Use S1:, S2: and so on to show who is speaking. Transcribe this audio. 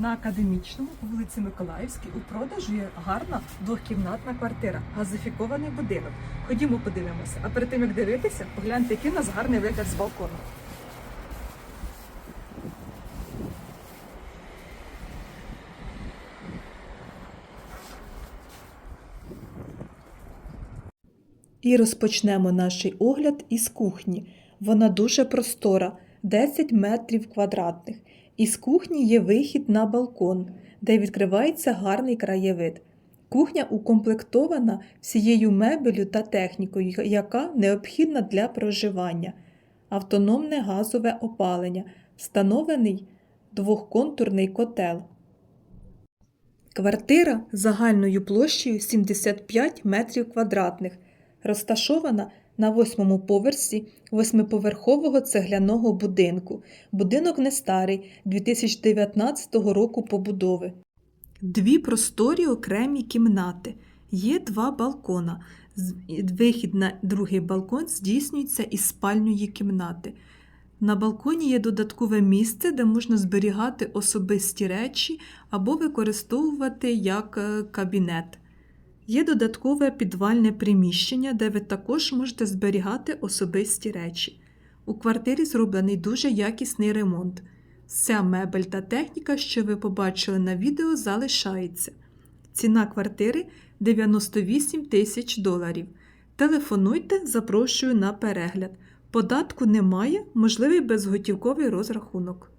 S1: На академічному по вулиці Миколаївській у продажу є гарна двохкімнатна квартира, газифікований будинок. Ходімо подивимося. А перед тим як дивитися, погляньте, який у нас гарний вигляд з балкону. І розпочнемо наш огляд із кухні. Вона дуже простора, 10 метрів квадратних. Із кухні є вихід на балкон, де відкривається гарний краєвид. Кухня укомплектована всією мебелю та технікою, яка необхідна для проживання. Автономне газове опалення, встановлений двохконтурний котел. Квартира загальною площею 75 метрів квадратних, розташована на восьмому поверсі восьмиповерхового цегляного будинку. Будинок не старий 2019 року побудови. Дві просторі окремі кімнати. Є два балкона. Вихід на другий балкон здійснюється із спальньої кімнати. На балконі є додаткове місце, де можна зберігати особисті речі або використовувати як е, кабінет. Є додаткове підвальне приміщення, де ви також можете зберігати особисті речі. У квартирі зроблений дуже якісний ремонт. Вся мебель та техніка, що ви побачили на відео, залишається. Ціна квартири 98 тисяч доларів. Телефонуйте, запрошую на перегляд. Податку немає, можливий безготівковий розрахунок.